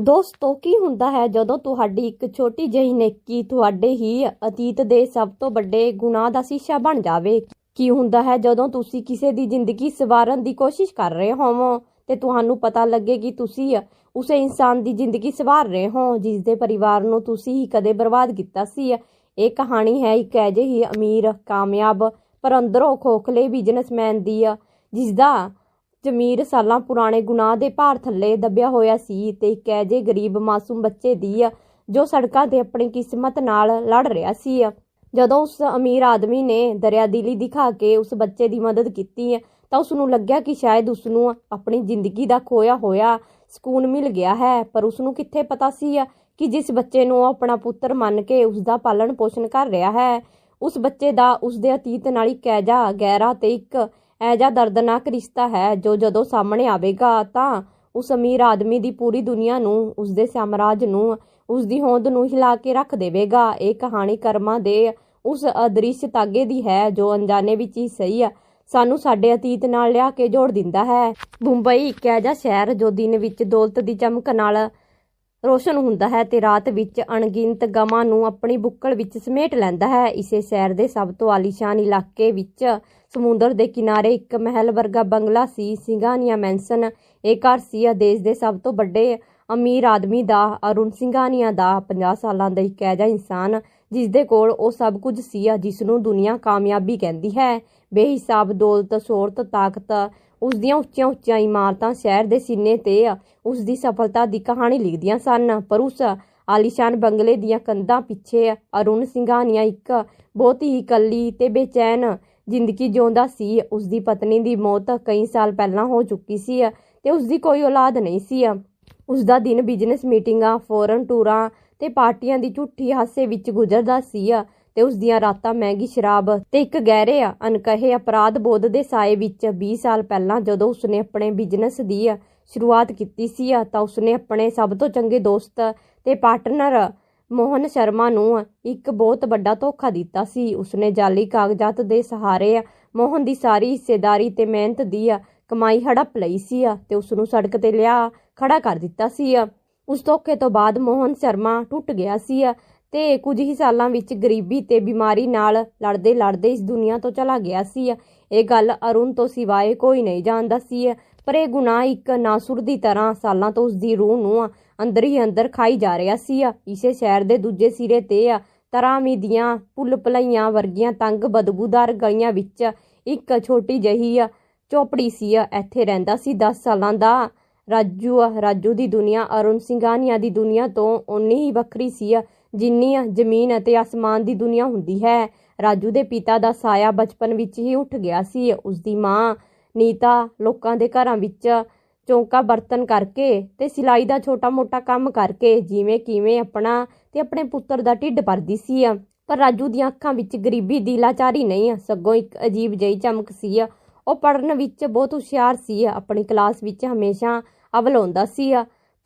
ਦੋਸਤੋ, ਕੀ ਹੁੰਦਾ ਹੈ ਜਦੋਂ ਤੁਹਾਡੀ ਇੱਕ ਛੋਟੀ ਜਿਹੀ ਨੇਕੀ ਤੁਹਾਡੇ ਹੀ ਅਤੀਤ ਦੇ ਸਭ ਤੋਂ ਵੱਡੇ ਗੁਨਾਹ ਦਾ ਸ਼ੀਸ਼ਾ ਬਣ ਜਾਵੇ? ਕੀ ਹੁੰਦਾ ਹੈ ਜਦੋਂ ਤੁਸੀਂ ਕਿਸੇ ਦੀ ਜ਼ਿੰਦਗੀ ਸਵਾਰਨ ਦੀ ਕੋਸ਼ਿਸ਼ ਕਰ ਰਹੇ ਹੋਵੋ ਤੇ ਤੁਹਾਨੂੰ ਪਤਾ ਲੱਗੇ ਕਿ ਤੁਸੀਂ ਉਸੇ ਇਨਸਾਨ ਦੀ ਜ਼ਿੰਦਗੀ ਸਵਾਰ ਰਹੇ ਹੋ ਜਿਸ ਦੇ ਪਰਿਵਾਰ ਨੂੰ ਤੁਸੀਂ ਹੀ ਕਦੇ ਬਰਬਾਦ ਕੀਤਾ ਸੀ? ਇਹ ਕਹਾਣੀ ਹੈ ਇੱਕ ਅਜਿਹੀ ਅਮੀਰ, ਕਾਮਯਾਬ, ਪਰ ਅੰਦਰੋਂ ਖੋਖਲੇ ਬਿਜ਼ਨਸਮੈਨ ਦੀ ਜਿਸ ਦਾ ਜ਼ਮੀਰ ਸਾਲਾਂ ਪੁਰਾਣੇ ਗੁਨਾਹ ਦੇ ਭਾਰ ਥੱਲੇ ਦੱਬਿਆ ਹੋਇਆ ਸੀ ਤੇ ਇੱਕ ਐਜੇ ਗਰੀਬ ਮਾਸੂਮ ਬੱਚੇ ਦੀ ਜੋ ਸੜਕਾਂ ਤੇ ਆਪਣੀ ਕਿਸਮਤ ਨਾਲ ਲੜ ਰਿਹਾ ਸੀ ਜਦੋਂ ਉਸ ਅਮੀਰ ਆਦਮੀ ਨੇ ਦਰਿਆਦਿਲੀ ਦਿਖਾ ਕੇ ਉਸ ਬੱਚੇ ਦੀ ਮਦਦ ਕੀਤੀ ਤਾਂ ਉਸ ਨੂੰ ਲੱਗਿਆ ਕਿ ਸ਼ਾਇਦ ਉਸ ਨੂੰ ਆਪਣੀ ਜ਼ਿੰਦਗੀ ਦਾ ਖੋਇਆ ਹੋਇਆ ਸਕੂਨ ਮਿਲ ਗਿਆ ਹੈ। ਪਰ ਉਸ ਨੂੰ ਕਿੱਥੇ ਪਤਾ ਸੀ ਕਿ ਜਿਸ ਬੱਚੇ ਨੂੰ ਉਹ ਆਪਣਾ ਪੁੱਤਰ ਮੰਨ ਕੇ ਉਸ ਦਾ ਪਾਲਣ ਪੋਸ਼ਣ ਕਰ ਰਿਹਾ ਹੈ, ਉਸ ਬੱਚੇ ਦਾ ਉਸ ਦੇ ਅਤੀਤ ਨਾਲ ਇੱਕ ਐਜਾ ਗਹਿਰਾ ਤੇ ਇੱਕ ਐਜਾ ਦਰਦਨਾਕ ਰਿਸ਼ਤਾ ਹੈ ਜੋ ਜਦੋਂ ਸਾਹਮਣੇ ਆਵੇਗਾ ਤਾਂ ਉਸ ਅਮੀਰ ਆਦਮੀ ਦੀ ਪੂਰੀ ਦੁਨੀਆ ਨੂੰ, ਉਸ ਦੇ ਸਾਮਰਾਜ ਨੂੰ, ਉਸ ਦੀ ਹੋਂਦ ਨੂੰ ਹਿਲਾ ਕੇ ਰੱਖ ਦੇਵੇਗਾ। ਇਹ ਕਹਾਣੀ ਕਰਮਾਂ ਦੇ ਉਸ ਅਦ੍ਰਿਸ਼ ਤਾਗੇ ਦੀ ਹੈ ਜੋ ਅਣਜਾਣੇ ਵਿੱਚ ਹੀ ਸਹੀ ਆ। ਸਾਨੂੰ ਸਾਡੇ ਅਤੀਤ ਨਾਲ ਲਿਆ ਕੇ ਜੋੜ ਦਿੰਦਾ ਹੈ। ਮੁੰਬਈ ਇੱਕ ਐਜਾ ਸ਼ਹਿਰ ਜੋ ਦਿਨ ਵਿੱਚ ਦੌਲਤ ਦੀ ਚਮਕ ਨਾਲ ਰੋਸ਼ਨ ਹੁੰਦਾ ਹੈ ਤੇ ਰਾਤ ਵਿੱਚ ਅਣਗਿਣਤ ਗਮਾਂ ਨੂੰ ਆਪਣੀ ਬੁੱਕਲ ਵਿੱਚ ਸਮੇਟ ਲੈਂਦਾ ਹੈ। ਇਸੇ ਸ਼ਹਿਰ ਦੇ ਸਭ ਤੋਂ ਆਲੀਸ਼ਾਨ ਇਲਾਕੇ ਵਿੱਚ ਸਮੁੰਦਰ ਦੇ ਕਿਨਾਰੇ ਇੱਕ ਮਹਿਲ ਵਰਗਾ ਬੰਗਲਾ ਸੀ। ਸਿੰਘਾਨੀਆ ਮੈਂਸਨ, ਇਹ ਘਰ ਸੀ ਦੇਸ਼ ਦੇ ਸਭ ਤੋਂ ਵੱਡੇ ਅਮੀਰ ਆਦਮੀ ਦਾ, ਅਰੁਣ ਸਿੰਘਾਨੀਆ ਦਾ 50 ਸਾਲਾਂ ਦਾ ਇੱਕ ਐਜਾ ਇਨਸਾਨ ਜਿਸ ਦੇ ਕੋਲ ਉਹ ਸਭ ਕੁਝ ਸੀ ਜਿਸ ਨੂੰ ਦੁਨੀਆ ਕਾਮਯਾਬੀ ਕਹਿੰਦੀ ਹੈ। ਬੇਹਿਸਾਬ, ਦੌਲਤ ਸ਼ੋਹਰਤ ਤਾਕਤ ਉਸ ਦੀਆਂ ਉੱਚੀਆਂ ਉੱਚੀਆਂ ਇਮਾਰਤਾਂ ਸ਼ਹਿਰ ਦੇ ਸੀਨੇ ਤੇ ਉਸ ਦੀ ਸਫਲਤਾ ਦੀ ਕਹਾਣੀ ਲਿਖਦੀਆਂ ਸਨ। ਪਰ ਉਸ ਆਲੀਸ਼ਾਨ ਬੰਗਲੇ ਦੀਆਂ ਕੰਧਾਂ ਪਿੱਛੇ ਅਰੁਣ ਸਿੰਘਾਨੀਆ ਇੱਕ ਬਹੁਤ ਹੀ ਇਕੱਲੀ ਤੇ ਬੇਚੈਨ ਜ਼ਿੰਦਗੀ ਜਿਉਂਦਾ ਸੀ। ਉਸ ਦੀ ਪਤਨੀ ਦੀ ਮੌਤ ਕਈ ਸਾਲ ਪਹਿਲਾਂ ਹੋ ਚੁੱਕੀ ਸੀ ਤੇ ਉਸ ਦੀ ਕੋਈ ਔਲਾਦ ਨਹੀਂ ਸੀ ਉਸ ਦਾ ਦਿਨ ਬਿਜ਼ਨਸ ਮੀਟਿੰਗਾਂ ਫੋਰਨ ਟੂਰਾਂ ਤੇ ਪਾਰਟੀਆਂ ਦੀ ਝੂਠੀ ਹਾਸੇ ਵਿੱਚ ਗੁਜ਼ਰਦਾ ਸੀ ਤੇ ਉਸ ਦੀਆਂ ਰਾਤਾਂ ਮਹਿੰਗੀ ਸ਼ਰਾਬ ਤੇ ਇੱਕ ਗਹਿਰੇ ਅਨਕਹੇ ਅਪਰਾਧ ਬੋਧ ਦੇ ਸਾਏ ਵਿੱਚ 20 ਸਾਲ ਪਹਿਲਾਂ ਜਦੋਂ ਉਸਨੇ ਆਪਣੇ ਬਿਜ਼ਨਸ ਦੀ ਸ਼ੁਰੂਆਤ ਕੀਤੀ ਸੀ, ਤਾਂ ਉਸਨੇ ਆਪਣੇ ਸਭ ਤੋਂ ਚੰਗੇ ਦੋਸਤ ਤੇ ਪਾਰਟਨਰ ਮੋਹਨ ਸ਼ਰਮਾ ਨੂੰ ਇੱਕ ਬਹੁਤ ਵੱਡਾ ਧੋਖਾ ਦਿੱਤਾ ਸੀ। ਉਸਨੇ ਜਾਲੀ ਕਾਗਜ਼ਾਤ ਦੇ ਸਹਾਰੇ ਮੋਹਨ ਦੀ ਸਾਰੀ ਹਿੱਸੇਦਾਰੀ ਤੇ ਮਿਹਨਤ ਦੀ ਕਮਾਈ ਹੜਪ ਲਈ ਸੀ ਤੇ ਉਸ ਨੂੰ ਸੜਕ ਤੇ ਲਿਆ ਖੜਾ ਕਰ ਦਿੱਤਾ ਸੀ। ਉਸ ਧੋਖੇ ਤੋਂ ਬਾਅਦ ਮੋਹਨ ਸ਼ਰਮਾ ਟੁੱਟ ਗਿਆ ਸੀ ਤੇ ਕੁਝ ਹੀ ਸਾਲਾਂ ਵਿੱਚ ਗਰੀਬੀ ਤੇ ਬਿਮਾਰੀ ਨਾਲ ਲੜਦੇ ਲੜਦੇ ਇਸ ਦੁਨੀਆ ਤੋਂ ਚਲਾ ਗਿਆ ਸੀ। ਇਹ ਗੱਲ ਅਰੁਣ ਤੋਂ ਸਿਵਾਏ ਕੋਈ ਨਹੀਂ ਜਾਣਦਾ ਸੀ। ਪਰ ਇਹ ਗੁਨਾਹ ਇੱਕ ਨਾਸੁਰ ਦੀ ਤਰ੍ਹਾਂ ਸਾਲਾਂ ਤੋਂ ਉਸ ਦੀ ਰੂਹ ਨੂੰ ਅੰਦਰ ਹੀ ਅੰਦਰ ਖਾਈ ਜਾ ਰਿਹਾ ਸੀ। ਇਸੇ ਸ਼ਹਿਰ ਦੇ ਦੂਜੇ ਸਿਰੇ ਤੇ ਤਰਾਮੀ ਦੀਆਂ ਪੁੱਲ ਭਲਈਆਂ ਵਰਗੀਆਂ ਤੰਗ ਬਦਬੂਦਾਰ ਗਲੀਆਂ ਵਿੱਚ ਇੱਕ ਛੋਟੀ ਜਹੀ ਚੋਪੜੀ ਸੀ। ਇੱਥੇ ਰਹਿੰਦਾ ਸੀ। 10 ਸਾਲਾਂ ਦਾ ਰਾਜੂ ਰਾਜੂ ਦੀ ਦੁਨੀਆ, ਅਰੁਣ ਸਿੰਘਾਨੀਆ ਦੀ ਦੁਨੀਆ ਤੋਂ ਓਨੀ ਹੀ ਵੱਖਰੀ ਸੀ। ਜਿੰਨੀ ਜ਼ਮੀਨ ਅਤੇ ਅਸਮਾਨ ਦੀ ਦੁਨੀਆ ਹੁੰਦੀ ਹੈ। ਰਾਜੂ ਦੇ ਪਿਤਾ ਦਾ ਸਾਇਆ ਬਚਪਨ ਵਿੱਚ ਹੀ ਉੱਠ ਗਿਆ ਸੀ। ਉਸ ਦੀ ਮਾਂ ਨੀਤਾ ਲੋਕਾਂ ਦੇ ਘਰਾਂ ਵਿੱਚ ਚੌਂਕਾ ਬਰਤਨ ਕਰਕੇ ਤੇ ਸਿਲਾਈ ਦਾ ਛੋਟਾ-ਮੋਟਾ ਕੰਮ ਕਰਕੇ ਜਿਵੇਂ ਕਿਵੇਂ ਆਪਣਾ ਤੇ ਆਪਣੇ ਪੁੱਤਰ ਦਾ ਢਿੱਡ ਭਰਦੀ ਸੀ। ਪਰ ਰਾਜੂ ਦੀਆਂ ਅੱਖਾਂ ਵਿੱਚ ਗਰੀਬੀ ਦੀ ਲਾਚਾਰੀ ਨਹੀਂ, ਸਗੋਂ ਇੱਕ ਅਜੀਬ ਜਿਹੀ ਚਮਕ ਸੀ। ਉਹ ਪੜਨ ਵਿੱਚ ਬਹੁਤ ਹੁਸ਼ਿਆਰ ਸੀ। ਆਪਣੀ ਕਲਾਸ ਵਿੱਚ ਹਮੇਸ਼ਾ ਅਵਲ ਹੁੰਦਾ ਸੀ।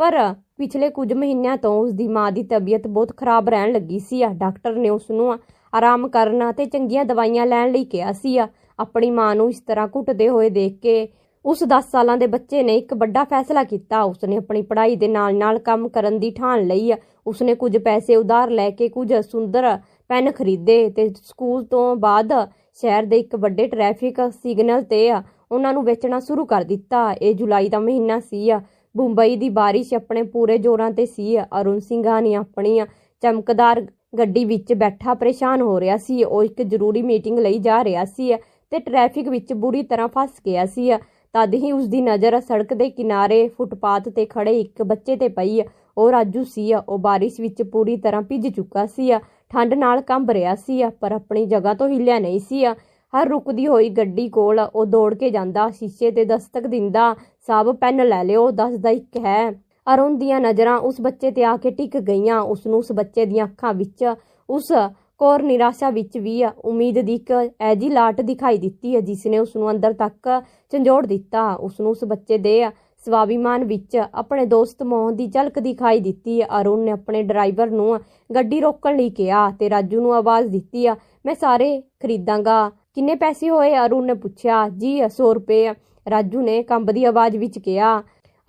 ਪਰ ਪਿਛਲੇ ਕੁਝ ਮਹੀਨਿਆਂ ਤੋਂ ਉਸ ਦੀ ਮਾਂ ਦੀ ਤਬੀਅਤ ਬਹੁਤ ਖਰਾਬ ਰਹਿਣ ਲੱਗੀ ਸੀ ਡਾਕਟਰ ਨੇ ਉਸ ਨੂੰ ਆਰਾਮ ਕਰਨ ਅਤੇ ਚੰਗੀਆਂ ਦਵਾਈਆਂ ਲੈਣ ਲਈ ਕਿਹਾ ਸੀ ਆਪਣੀ ਮਾਂ ਨੂੰ ਇਸ ਤਰ੍ਹਾਂ ਘੁੱਟਦੇ ਹੋਏ ਦੇਖ ਕੇ ਉਸ 10 ਸਾਲਾਂ ਦੇ ਬੱਚੇ ਨੇ ਇੱਕ ਵੱਡਾ ਫੈਸਲਾ ਕੀਤਾ। ਉਸਨੇ ਆਪਣੀ ਪੜ੍ਹਾਈ ਦੇ ਨਾਲ-ਨਾਲ ਕੰਮ ਕਰਨ ਦੀ ਠਾਣ ਲਈ ਉਸਨੇ ਕੁਝ ਪੈਸੇ ਉਧਾਰ ਲੈ ਕੇ ਕੁਝ ਸੁੰਦਰ ਪੈਨ ਖਰੀਦੇ ਤੇ ਸਕੂਲ ਤੋਂ ਬਾਅਦ ਸ਼ਹਿਰ ਦੇ ਇੱਕ ਵੱਡੇ ਟ੍ਰੈਫਿਕ ਸਿਗਨਲ ਤੇ ਉਹਨਾਂ ਨੂੰ ਵੇਚਣਾ ਸ਼ੁਰੂ ਕਰ ਦਿੱਤਾ। ਇਹ ਜੁਲਾਈ ਦਾ ਮਹੀਨਾ ਸੀ ਬੰਬਈ ਦੀ ਬਾਰਿਸ਼ ਆਪਣੇ ਪੂਰੇ ਜ਼ੋਰਾਂ ਤੇ ਸੀ। ਅਰੁਣ ਸਿੰਘਾਨੀ ਆਪਣੀ ਚਮਕਦਾਰ ਗੱਡੀ ਵਿੱਚ ਬੈਠਾ ਪਰੇਸ਼ਾਨ ਹੋ ਰਿਹਾ ਸੀ। ਉਹ ਇੱਕ ਜ਼ਰੂਰੀ ਮੀਟਿੰਗ ਲਈ ਜਾ ਰਿਹਾ ਸੀ ਤੇ ਟ੍ਰੈਫਿਕ ਵਿੱਚ ਬੁਰੀ ਤਰ੍ਹਾਂ ਫਸ ਗਿਆ ਸੀ। ਤਦ ਹੀ ਉਸ ਦੀ ਨਜ਼ਰ ਸੜਕ ਦੇ ਕਿਨਾਰੇ ਫੁੱਟਪਾਥ ਤੇ ਖੜੇ ਇੱਕ ਬੱਚੇ ਤੇ ਪਈ। ਉਹ ਰਾਜੂ ਸੀ। ਉਹ ਬਾਰਿਸ਼ ਵਿੱਚ ਪੂਰੀ ਤਰ੍ਹਾਂ ਭਿੱਜ ਚੁੱਕਾ ਸੀ। ਠੰਡ ਨਾਲ ਕੰਬ ਰਿਹਾ ਸੀ, ਪਰ ਆਪਣੀ ਜਗ੍ਹਾ ਤੋਂ ਹਿੱਲਿਆ ਨਹੀਂ ਸੀ। ਹਰ ਰੁਕਦੀ ਹੋਈ ਗੱਡੀ ਕੋਲ ਉਹ ਦੌੜ ਕੇ ਜਾਂਦਾ। ਸ਼ੀਸ਼ੇ ਤੇ ਦਸਤਕ ਦਿੰਦਾ ਸਭ ਪੈਨ ਲੈ ਲਿਓ ਦੱਸਦਾ ਇੱਕ ਹੈ। ਅਰੁਣ ਦੀਆਂ ਨਜ਼ਰਾਂ ਉਸ ਬੱਚੇ ਤੇ ਆ ਕੇ ਟਿਕ ਗਈਆਂ। ਉਸ ਨੂੰ ਉਸ ਬੱਚੇ ਦੀਆਂ ਅੱਖਾਂ ਵਿੱਚ, ਉਸ ਕੋਰ ਨਿਰਾਸ਼ਾ ਵਿੱਚ ਵੀ ਉਮੀਦ ਦੀ ਇੱਕ ਐਜੀ ਲਾਟ ਦਿਖਾਈ ਦਿੱਤੀ ਹੈ, ਜਿਸ ਨੇ ਉਸ ਨੂੰ ਅੰਦਰ ਤੱਕ ਝੰਜੋੜ ਦਿੱਤਾ। ਉਸ ਨੂੰ ਉਸ ਬੱਚੇ ਦੇ ਸਵਾਭਿਮਾਨ ਵਿੱਚ ਆਪਣੇ ਦੋਸਤ ਮੋਹਨ ਦੀ ਝਲਕ ਦਿਖਾਈ ਦਿੱਤੀ ਅਰੁਣ ਨੇ ਆਪਣੇ ਡਰਾਈਵਰ ਨੂੰ ਗੱਡੀ ਰੋਕਣ ਲਈ ਕਿਹਾ ਤੇ ਰਾਜੂ ਨੂੰ ਆਵਾਜ਼ ਦਿੱਤੀ ਮੈਂ ਸਾਰੇ ਖਰੀਦਾਂਗਾ। ਕਿੰਨੇ ਪੈਸੇ ਹੋਏ? ਅਰੁਣ ਨੇ ਪੁੱਛਿਆ। ਜੀ 100 ਰੁਪਏ। ਰਾਜੂ ਨੇ ਕੰਬਦੀ ਆਵਾਜ਼ ਵਿੱਚ ਕਿਹਾ।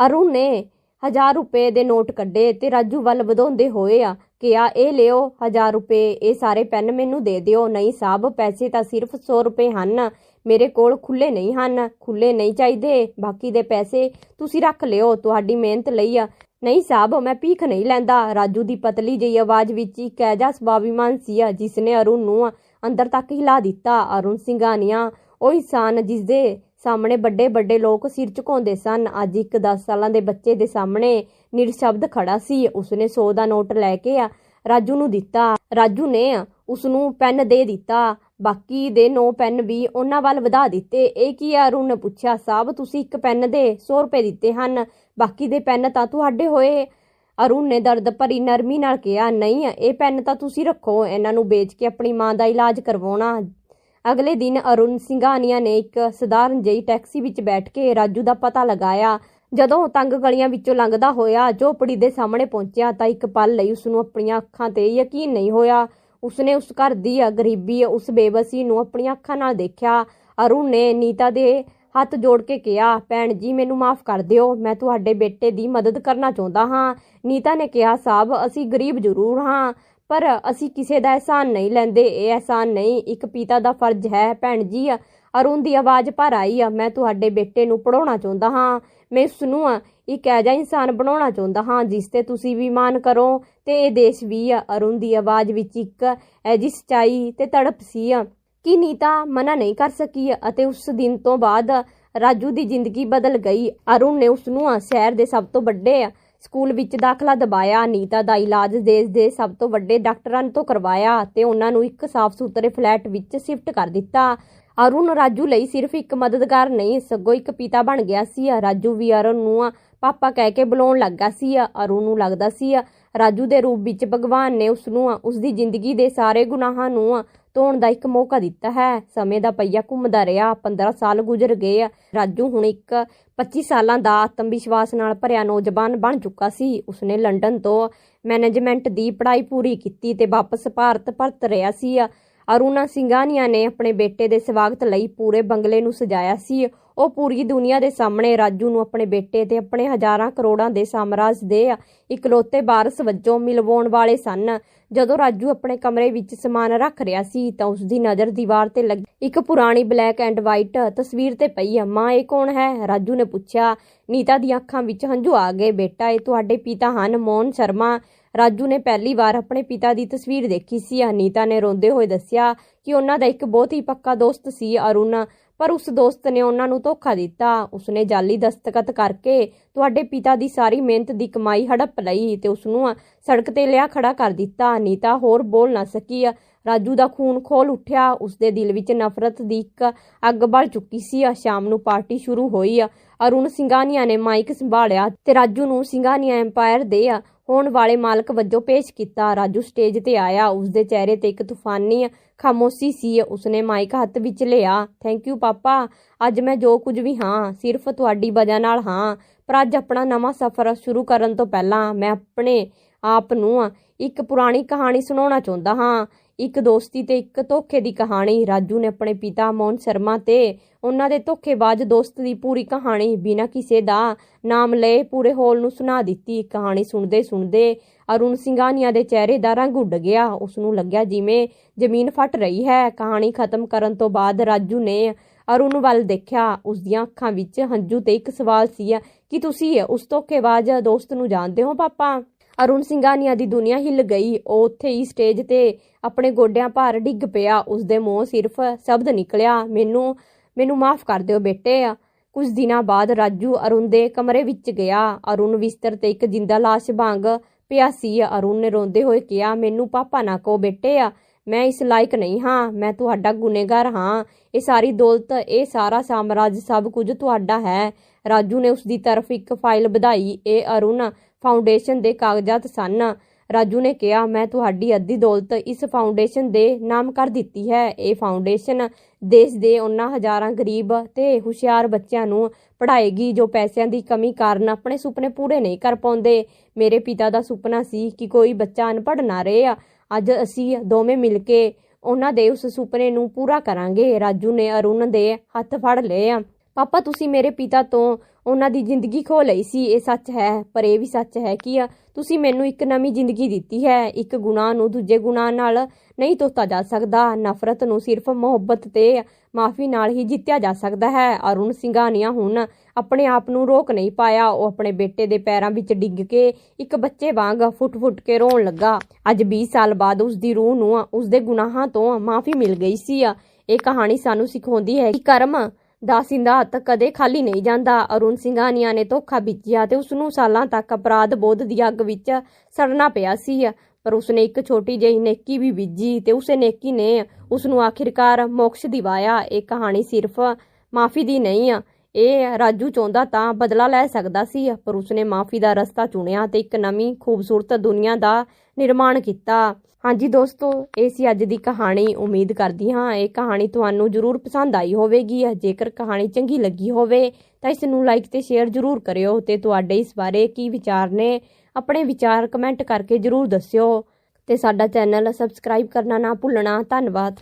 ਅਰੁਣ ਨੇ ਹਜ਼ਾਰ ਰੁਪਏ ਦੇ ਨੋਟ ਕੱਢੇ ਤੇ ਰਾਜੂ ਵੱਲ ਵਧਾਉਂਦੇ ਹੋਏ ਆ ਕਿਹਾ ਇਹ ਲਿਓ ਹਜ਼ਾਰ ਰੁਪਏ ਇਹ ਸਾਰੇ ਪੈਨ ਮੈਨੂੰ ਦੇ ਦਿਓ। ਨਹੀਂ ਸਾਹਿਬ ਪੈਸੇ ਤਾਂ ਸਿਰਫ 100 ਰੁਪਏ ਹਨ। ਮੇਰੇ ਕੋਲ ਖੁੱਲੇ ਨਹੀਂ ਹਨ। ਖੁੱਲੇ ਨਹੀਂ ਚਾਹੀਦੇ। ਬਾਕੀ ਦੇ ਪੈਸੇ ਤੁਸੀਂ ਰੱਖ ਲਿਓ। ਤੁਹਾਡੀ ਮਿਹਨਤ ਲਈ ਆ। ਨਹੀਂ ਸਾਹਿਬ ਮੈਂ ਭੀਖ ਨਹੀਂ ਲੈਂਦਾ। ਰਾਜੂ ਦੀ ਪਤਲੀ ਜਿਹੀ ਆਵਾਜ਼ ਵਿੱਚ ਇੱਕ ਐਜਾ ਸਵਾਭੀਮਾਨ ਸੀ ਆ, ਜਿਸ ਨੇ ਅਰੁਣ ਨੂੰ ਅੰਦਰ ਤੱਕ ਹਿਲਾ ਦਿੱਤਾ। ਅਰੁਣ ਸਿੰਘਾਨੀਆਂ ਉਹ ਇਨਸਾਨ ਜਿਸ ਦੇ ਸਾਹਮਣੇ ਵੱਡੇ ਵੱਡੇ ਲੋਕ ਸਿਰ ਝੁਕਾਉਂਦੇ ਸਨ। ਅੱਜ ਇੱਕ 10 ਸਾਲਾਂ ਦੇ ਬੱਚੇ ਦੇ ਸਾਹਮਣੇ ਨਿਰਸ਼ਬਦ ਖੜਾ ਸੀ। ਉਸਨੇ 100 ਦਾ ਨੋਟ ਲੈ ਕੇ ਰਾਜੂ ਨੂੰ ਦਿੱਤਾ। ਰਾਜੂ ਨੇ ਉਸ ਨੂੰ ਪੈਨ ਦੇ ਦਿੱਤਾ। ਬਾਕੀ ਦੇ ਨੋ ਪੈਨ ਵੀ ਉਹਨਾਂ ਵੱਲ ਵਧਾ ਦਿੱਤੇ। ਇਹ ਕੀ ਆ ਅਰੁਣ ਨੇ ਪੁੱਛਿਆ ਸਾਹਿਬ ਤੁਸੀਂ ਇੱਕ ਪੈਨ ਦੇ 100 ਰੁਪਏ ਦਿੱਤੇ ਹਨ। ਬਾਕੀ ਦੇ ਪੈਨ ਤਾਂ ਤੁਹਾਡੇ ਹੋਏ। ਅਰੁਣ ਨੇ ਦਰਦ ਭਰੀ ਨਰਮੀ ਨਾਲ ਕਿਹਾ, ਨਹੀਂ, ਇਹ ਪੈਨ ਤਾਂ ਤੁਸੀਂ ਰੱਖੋ, ਇਹਨਾਂ ਨੂੰ ਵੇਚ ਕੇ ਆਪਣੀ ਮਾਂ ਦਾ ਇਲਾਜ ਕਰਵਾਉਣਾ। ਅਗਲੇ ਦਿਨ ਅਰੁਣ ਸਿੰਘਾਨੀਆ ਨੇ ਇੱਕ ਸਧਾਰਨ ਜਿਹੀ ਟੈਕਸੀ ਵਿੱਚ ਬੈਠ ਕੇ ਰਾਜੂ ਦਾ ਪਤਾ ਲਗਾਇਆ। ਜਦੋਂ ਤੰਗ ਗਲੀਆਂ ਵਿੱਚੋਂ ਲੰਘਦਾ ਹੋਇਆ ਝੋਪੜੀ ਦੇ ਸਾਹਮਣੇ ਪਹੁੰਚਿਆ ਤਾਂ ਇੱਕ ਪਲ ਲਈ ਉਸ ਨੂੰ ਆਪਣੀਆਂ ਅੱਖਾਂ ਤੇ ਯਕੀਨ ਨਹੀਂ ਹੋਇਆ। ਉਸਨੇ ਉਸ ਘਰ ਦੀ ਗਰੀਬੀ ਉਸ ਬੇਬਸੀ ਨੂੰ ਆਪਣੀਆਂ ਅੱਖਾਂ ਨਾਲ ਦੇਖਿਆ। ਅਰੁਣ ਨੇ ਨੀਤਾ ਦੇ ਹੱਥ ਜੋੜ ਕੇ ਕਿਹਾ, ਭੈਣ ਜੀ, ਮੈਨੂੰ ਮਾਫ ਕਰ ਦਿਓ, ਮੈਂ ਤੁਹਾਡੇ ਬੇਟੇ ਦੀ ਮਦਦ ਕਰਨਾ ਚਾਹੁੰਦਾ ਹਾਂ। ਨੀਤਾ ਨੇ ਕਿਹਾ ਸਾਹਿਬ ਅਸੀਂ ਗਰੀਬ ਜ਼ਰੂਰ ਹਾਂ, ਪਰ ਅਸੀਂ ਕਿਸੇ ਦਾ ਅਹਿਸਾਨ ਨਹੀਂ ਲੈਂਦੇ, ਇਹ ਅਹਿਸਾਨ ਨਹੀਂ, ਇੱਕ ਪਿਤਾ ਦਾ ਫਰਜ਼ ਹੈ। ਭੈਣ ਜੀ, ਅਰੁਣ ਦੀ ਆਵਾਜ਼ ਭਰ ਆਈ ਆ ਮੈਂ ਤੁਹਾਡੇ ਬੇਟੇ ਨੂੰ ਪੜਾਉਣਾ ਚਾਹੁੰਦਾ ਹਾਂ, ਮੈਂ ਉਸ ਨੂੰ ਇੱਕ ਐਜਾ ਇਨਸਾਨ ਬਣਾਉਣਾ ਚਾਹੁੰਦਾ ਹਾਂ, ਜਿਸ ਤੇ ਤੁਸੀਂ ਵੀ ਮਾਣ ਕਰੋ। ਤੇ ਇਹ ਦੇਸ਼ ਵੀ ਆ ਅਰੁਣ ਦੀ ਆਵਾਜ਼ ਵਿੱਚ ਇੱਕ ਐਜੀ ਸਚਾਈ ਤੇ ਤੜਪ ਸੀ। ਆ ਕਿ ਨੀਤਾ ਮਨਾ ਨਹੀਂ ਕਰ ਸਕੀ ਅਤੇ ਉਸ ਦਿਨ ਤੋਂ ਬਾਅਦ ਰਾਜੂ ਦੀ ਜ਼ਿੰਦਗੀ ਬਦਲ ਗਈ। ਅਰੁਣ ਨੇ ਉਸ ਨੂੰ ਸ਼ਹਿਰ ਦੇ ਸਭ ਤੋਂ ਵੱਡੇ ਸਕੂਲ ਵਿੱਚ ਦਾਖਲਾ ਦਬਾਇਆ। ਨੀਤਾ ਦਾ ਇਲਾਜ ਦੇਸ਼ ਦੇ ਸਭ ਤੋਂ ਵੱਡੇ ਡਾਕਟਰਾਂ ਤੋਂ ਕਰਵਾਇਆ ਤੇ ਉਹਨਾਂ ਨੂੰ ਇੱਕ ਸਾਫ਼ ਸੁਥਰੇ ਫਲੈਟ ਵਿੱਚ ਸ਼ਿਫਟ ਕਰ ਦਿੱਤਾ। ਅਰੁਣ ਰਾਜੂ ਲਈ ਸਿਰਫ ਇੱਕ ਮਦਦਗਾਰ ਨਹੀਂ, ਸਗੋਂ ਇੱਕ ਪਿਤਾ ਬਣ ਗਿਆ ਸੀ। ਰਾਜੂ ਵੀ ਅਰੁਣ ਨੂੰ ਪਾਪਾ ਕਹਿ ਕੇ ਬੁਲਾਉਣ ਲੱਗਾ ਸੀ। ਅਰੁਣ ਨੂੰ ਲੱਗਦਾ ਸੀ ਰਾਜੂ ਦੇ ਰੂਪ ਵਿੱਚ ਭਗਵਾਨ ਨੇ ਉਸ ਨੂੰ ਉਸ ਦੀ ਜ਼ਿੰਦਗੀ ਦੇ ਸਾਰੇ ਗੁਨਾਹਾਂ ਨੂੰ ਧੋਣ ਦਾ ਇੱਕ ਮੌਕਾ ਦਿੱਤਾ ਹੈ। ਸਮੇਂ ਦਾ ਪਈਆ ਘੁੰਮਦਾ ਰਿਹਾ। 15 ਸਾਲ ਗੁਜ਼ਰ ਗਏ। ਰਾਜੂ ਹੁਣ ਇੱਕ 25 ਸਾਲਾਂ ਦਾ ਆਤਮ ਵਿਸ਼ਵਾਸ ਨਾਲ ਭਰਿਆ ਨੌਜਵਾਨ ਬਣ ਚੁੱਕਾ ਸੀ। ਉਸਨੇ ਲੰਡਨ ਤੋਂ ਮੈਨੇਜਮੈਂਟ ਦੀ ਪੜ੍ਹਾਈ ਪੂਰੀ ਕੀਤੀ ਤੇ ਵਾਪਸ ਭਾਰਤ ਪਰਤ ਰਿਹਾ ਸੀ। ਅਰੁਣਾ ਸਿੰਘਾਨੀਆ ਨੇ ਆਪਣੇ ਬੇਟੇ ਦੇ ਸਵਾਗਤ ਲਈ ਪੂਰੇ ਬੰਗਲੇ ਨੂੰ ਸਜਾਇਆ ਸੀ। ਉਹ ਪੂਰੀ ਦੁਨੀਆ ਦੇ ਸਾਹਮਣੇ ਰਾਜੂ ਨੂੰ ਆਪਣੇ ਬੇਟੇ ਤੇ ਆਪਣੇ ਹਜ਼ਾਰਾਂ ਕਰੋੜਾਂ ਦੇ ਸਾਮਰਾਜ ਦੇ ਇਕਲੌਤੇ ਵਾਰਸ ਵਜੋਂ ਮਿਲਵਾਉਣ ਵਾਲੇ ਸਨ। ਜਦੋਂ ਰਾਜੂ ਆਪਣੇ ਕਮਰੇ ਵਿੱਚ ਸਮਾਨ ਰੱਖ ਰਿਹਾ ਸੀ ਤਾਂ ਉਸ ਦੀ ਨਜ਼ਰ ਦੀਵਾਰ ਤੇ ਲੱਗੀ। ਇੱਕ ਪੁਰਾਣੀ ਬਲੈਕ ਐਂਡ ਵਾਈਟ ਤਸਵੀਰ ਤੇ ਪਈ ਹੈ ਮਾਂ, ਇਹ ਕੌਣ ਹੈ? ਰਾਜੂ ਨੇ ਪੁੱਛਿਆ। ਨੀਤਾ ਦੀਆਂ ਅੱਖਾਂ ਵਿੱਚ ਹੰਝੂ ਆ ਗਏ। ਬੇਟਾ, ਇਹ ਤੁਹਾਡੇ ਪਿਤਾ ਹਨ। ਮੋਹਨ ਸ਼ਰਮਾ ਰਾਜੂ ਨੇ ਪਹਿਲੀ ਵਾਰ ਆਪਣੇ ਪਿਤਾ ਦੀ ਤਸਵੀਰ ਦੇਖੀ ਸੀ। ਅਨੀਤਾ ਨੇ ਰੋਂਦੇ ਹੋਏ ਦੱਸਿਆ ਕਿ ਉਹਨਾਂ ਦਾ ਇੱਕ ਬਹੁਤ ਹੀ ਪੱਕਾ ਦੋਸਤ ਸੀ ਅਰੁਣ, ਪਰ ਉਸ ਦੋਸਤ ਨੇ ਉਹਨਾਂ ਨੂੰ ਧੋਖਾ ਦਿੱਤਾ। ਉਸਨੇ ਜਾਲੀ ਦਸਤਖਤ ਕਰਕੇ ਤੁਹਾਡੇ ਪਿਤਾ ਦੀ ਸਾਰੀ ਮਿਹਨਤ ਦੀ ਕਮਾਈ ਹੜਪ ਲਈ ਤੇ ਉਸ ਨੂੰ ਸੜਕ ਤੇ ਲਿਆ ਖੜਾ ਕਰ ਦਿੱਤਾ। ਅਨੀਤਾ ਹੋਰ ਬੋਲ ਨਾ ਸਕੀ। ਰਾਜੂ ਦਾ ਖੂਨ ਖੋਲ ਉੱਠਿਆ। ਉਸਦੇ ਦਿਲ ਵਿੱਚ ਨਫ਼ਰਤ ਦੀ ਇੱਕ ਅੱਗ ਬਲ ਚੁੱਕੀ ਸੀ। ਸ਼ਾਮ ਨੂੰ ਪਾਰਟੀ ਸ਼ੁਰੂ ਹੋਈ। ਅਰੁਣ ਸਿੰਘਾਨੀਆ ਨੇ ਮਾਈਕ ਸੰਭਾਲਿਆ ਤੇ ਰਾਜੂ ਨੂੰ ਸਿੰਘਾਨੀਆ ਐਮਪਾਇਰ ਦੇ ਹੋਣ ਵਾਲੇ ਮਾਲਕ ਵਜੋਂ ਪੇਸ਼ ਕੀਤਾ। ਰਾਜੂ ਸਟੇਜ ਤੇ ਆਇਆ। ਉਸਦੇ ਚਿਹਰੇ ਤੇ ਇੱਕ ਤੂਫਾਨੀ ਖਾਮੋਸ਼ੀ ਸੀ। ਉਸਨੇ ਮਾਈਕ ਹੱਥ ਵਿੱਚ ਲਿਆ। ਥੈਂਕ ਯੂ ਪਾਪਾ। ਅੱਜ ਮੈਂ ਜੋ ਕੁਝ ਵੀ ਹਾਂ, ਸਿਰਫ ਤੁਹਾਡੀ ਵਜ੍ਹਾ ਨਾਲ ਹਾਂ। ਪਰ ਅੱਜ ਆਪਣਾ ਨਵਾਂ ਸਫ਼ਰ ਸ਼ੁਰੂ ਕਰਨ ਤੋਂ ਪਹਿਲਾਂ ਮੈਂ ਆਪਣੇ ਆਪ ਨੂੰ ਇੱਕ ਪੁਰਾਣੀ ਕਹਾਣੀ ਸੁਣਾਉਣਾ ਚਾਹੁੰਦਾ ਹਾਂ। ਇੱਕ ਦੋਸਤੀ ਤੇ ਇੱਕ ਧੋਖੇ ਦੀ ਕਹਾਣੀ। ਰਾਜੂ ਨੇ ਆਪਣੇ ਪਿਤਾ ਮੋਹਨ ਸ਼ਰਮਾ ਤੇ ਉਹਨਾਂ ਦੇ ਧੋਖੇਬਾਜ਼ ਦੋਸਤ ਦੀ ਪੂਰੀ ਕਹਾਣੀ ਬਿਨਾਂ ਕਿਸੇ ਦਾ ਨਾਮ ਲਏ ਪੂਰੇ ਹੋਲ ਨੂੰ ਸੁਣਾ ਦਿੱਤੀ। ਕਹਾਣੀ ਸੁਣਦੇ ਸੁਣਦੇ ਅਰੁਣ ਸਿੰਘਾਨੀਆ ਦੇ ਚਿਹਰੇ ਦਾ ਰੰਗ ਉੱਡ ਗਿਆ। ਉਸ ਨੂੰ ਲੱਗਿਆ ਜਿਵੇਂ ਜ਼ਮੀਨ ਫਟ ਰਹੀ ਹੈ। ਕਹਾਣੀ ਖਤਮ ਕਰਨ ਤੋਂ ਬਾਅਦ ਰਾਜੂ ਨੇ ਅਰੁਣ ਵੱਲ ਦੇਖਿਆ। ਉਸ ਦੀਆਂ ਅੱਖਾਂ ਵਿੱਚ ਹੰਝੂ ਤੇ ਇੱਕ ਸਵਾਲ ਸੀ, ਕਿ ਤੁਸੀਂ ਉਸ ਧੋਖੇਬਾਜ਼ ਦੋਸਤ ਨੂੰ ਜਾਣਦੇ ਹੋ, ਪਾਪਾ? ਅਰੁਣ ਸਿੰਘਾਨੀਆ ਦੀ ਦੁਨੀਆ ਹਿੱਲ ਗਈ। ਉਹ ਉੱਥੇ ਹੀ ਸਟੇਜ ਤੇ ਆਪਣੇ ਗੋਡਿਆਂ ਭਾਰ ਡਿੱਗ ਪਿਆ। ਉਸ ਦੇ ਮੂੰਹ ਸਿਰਫ ਸ਼ਬਦ ਨਿਕਲਿਆ। ਮੈਨੂੰ ਮੈਨੂੰ ਮਾਫ ਕਰ ਦਿਓ ਬੇਟੇ। ਕੁਝ ਦਿਨਾਂ ਬਾਅਦ ਰਾਜੂ ਅਰੁਣ ਦੇ ਕਮਰੇ ਵਿੱਚ ਗਿਆ। ਅਰੁਣ ਬਿਸਤਰ ਤੇ ਇੱਕ ਜਿੰਦਾ ਲਾਸ਼ ਵਾਂਗ ਪਿਆ ਸੀ। ਅਰੁਣ ਨੇ ਰੋਂਦੇ ਹੋਏ ਕਿਹਾ, ਮੈਨੂੰ ਪਾਪਾ ਨਾ ਕੋ ਬੇਟੇ। ਆ ਮੈਂ ਇਸ ਲਾਇਕ ਨਹੀਂ ਹਾਂ। ਮੈਂ ਤੁਹਾਡਾ ਗੁਨੇਗਾਰ ਹਾਂ। ਇਹ ਸਾਰੀ ਦੌਲਤ, ਇਹ ਸਾਰਾ ਸਾਮਰਾਜ ਸਭ ਕੁਝ ਤੁਹਾਡਾ ਹੈ। ਰਾਜੂ ਨੇ ਉਸ ਦੀ ਤਰਫ ਇੱਕ ਫਾਈਲ ਵਧਾਈ। ਇਹ ਅਰੁਣ ਫਾਊਂਡੇਸ਼ਨ ਦੇ ਕਾਗਜ਼ਾਤ ਸਨ। ਰਾਜੂ ਨੇ ਕਿਹਾ, ਮੈਂ ਤੁਹਾਡੀ ਅੱਧੀ ਦੌਲਤ ਇਸ ਫਾਊਂਡੇਸ਼ਨ ਦੇ ਨਾਮ ਕਰ ਦਿੱਤੀ ਹੈ। ਇਹ ਫਾਊਂਡੇਸ਼ਨ ਦੇਸ਼ ਦੇ ਉਹਨਾਂ ਹਜ਼ਾਰਾਂ ਗਰੀਬ ਤੇ ਹੁਸ਼ਿਆਰ ਬੱਚਿਆਂ ਨੂੰ ਪੜ੍ਹਾਏਗੀ ਜੋ ਪੈਸਿਆਂ ਦੀ ਕਮੀ ਕਾਰਨ ਆਪਣੇ ਸੁਪਨੇ ਪੂਰੇ ਨਹੀਂ ਕਰ ਪਾਉਂਦੇ। ਮੇਰੇ ਪਿਤਾ ਦਾ ਸੁਪਨਾ ਸੀ ਕਿ ਕੋਈ ਬੱਚਾ ਅਨਪੜ੍ਹ ਨਾ ਰਹੇ। ਅੱਜ ਅਸੀਂ ਦੋਵੇਂ ਮਿਲ ਕੇ ਉਹਨਾਂ ਦੇ ਉਸ ਸੁਪਨੇ ਨੂੰ ਪੂਰਾ ਕਰਾਂਗੇ। ਰਾਜੂ ਨੇ ਅਰੁਣ ਦੇ ਹੱਥ ਫੜ ਲਏ। ਪਾਪਾ, ਤੁਸੀਂ ਮੇਰੇ ਪਿਤਾ ਤੋਂ ਉਹਨਾਂ ਦੀ ਜ਼ਿੰਦਗੀ ਖੋ ਲਈ ਸੀ, ਇਹ ਸੱਚ ਹੈ, ਪਰ ਇਹ ਵੀ ਸੱਚ ਹੈ ਕਿ ਤੁਸੀਂ ਮੈਨੂੰ ਇੱਕ ਨਵੀਂ ਜ਼ਿੰਦਗੀ ਦਿੱਤੀ ਹੈ, ਇੱਕ ਗੁਨਾਹ ਨੂੰ ਦੂਜੇ ਗੁਨਾਹ ਨਾਲ ਨਹੀਂ ਧੋਤਾ ਜਾ ਸਕਦਾ, ਨਫ਼ਰਤ ਨੂੰ ਸਿਰਫ ਮੁਹੱਬਤ ਤੇ ਮਾਫੀ ਨਾਲ ਹੀ ਜਿੱਤਿਆ ਜਾ ਸਕਦਾ ਹੈ। ਅਰੁਣ ਸਿੰਘਾਨੀਆ ਹੁਣ ਆਪਣੇ ਆਪ ਨੂੰ ਰੋਕ ਨਹੀਂ ਪਾਇਆ, ਉਹ ਆਪਣੇ ਬੇਟੇ ਦੇ ਪੈਰਾਂ ਵਿੱਚ ਡਿੱਗ ਕੇ ਇੱਕ ਬੱਚੇ ਵਾਂਗ ਫੁੱਟ-ਫੁੱਟ ਕੇ ਰੋਣ ਲੱਗਾ। ਅੱਜ 20 ਸਾਲ ਬਾਅਦ ਉਸ ਦੀ ਰੂਹ ਨੂੰ ਉਸ ਦੇ ਗੁਨਾਹਾਂ ਤੋਂ ਮਾਫੀ ਮਿਲ ਗਈ ਸੀ। ਇਹ ਕਹਾਣੀ ਸਾਨੂੰ ਸਿਖਾਉਂਦੀ ਹੈ ਕਿ ਕਰਮ ਦਾ ਹੱਥ ਕਦੇ ਖਾਲੀ ਨਹੀਂ ਜਾਂਦਾ। ਅਰੁਣ ਸਿੰਘਾਨੀਆ ਨੇ ਧੋਖਾ ਬੀਜਿਆ ਤੇ ਉਸ ਨੂੰ ਸਾਲਾਂ ਤੱਕ ਅਪਰਾਧ ਬੋਧ ਦੀ ਅੱਗ ਵਿੱਚ ਸੜਨਾ ਪਿਆ ਸੀ। ਪਰ ਉਸਨੇ ਇੱਕ ਛੋਟੀ ਜਿਹੀ ਨੇਕੀ ਵੀ ਬੀਜੀ ਤੇ ਉਸ ਨੇਕੀ ਨੇ ਉਸ ਨੂੰ ਆਖਿਰਕਾਰ ਮੋਕਸ਼ ਦਿਵਾਇਆ। ਇਹ ਕਹਾਣੀ ਸਿਰਫ ਮਾਫੀ ਦੀ ਨਹੀਂ ਆ ਇਹ ਰਾਜੂ ਚਾਹੁੰਦਾ ਤਾਂ ਬਦਲਾ ਲੈ ਸਕਦਾ ਸੀ, ਪਰ ਉਸਨੇ ਮਾਫੀ ਦਾ ਰਸਤਾ ਚੁਣਿਆ ਤੇ ਇੱਕ ਨਵੀਂ ਖੂਬਸੂਰਤ ਦੁਨੀਆ ਦਾ ਨਿਰਮਾਣ ਕੀਤਾ। ਹਾਂਜੀ ਦੋਸਤੋ, ਇਹ ਸੀ ਅੱਜ ਦੀ ਕਹਾਣੀ। ਉਮੀਦ ਕਰਦੀ ਹਾਂ ਇਹ ਕਹਾਣੀ ਤੁਹਾਨੂੰ ਜ਼ਰੂਰ ਪਸੰਦ ਆਈ ਹੋਵੇਗੀ। ਜੇਕਰ ਕਹਾਣੀ ਚੰਗੀ ਲੱਗੀ ਹੋਵੇ ਤਾਂ ਇਸ ਨੂੰ ਲਾਈਕ ਤੇ ਸ਼ੇਅਰ ਜ਼ਰੂਰ ਕਰਿਓ ਤੇ ਤੁਹਾਡੇ ਇਸ ਬਾਰੇ ਕੀ ਵਿਚਾਰ ਨੇ, ਆਪਣੇ ਵਿਚਾਰ ਕਮੈਂਟ ਕਰਕੇ ਜ਼ਰੂਰ ਦੱਸਿਓ। ਤੇ ਸਾਡਾ ਚੈਨਲ ਸਬਸਕ੍ਰਾਈਬ ਕਰਨਾ ਨਾ ਭੁੱਲਣਾ। ਧੰਨਵਾਦ।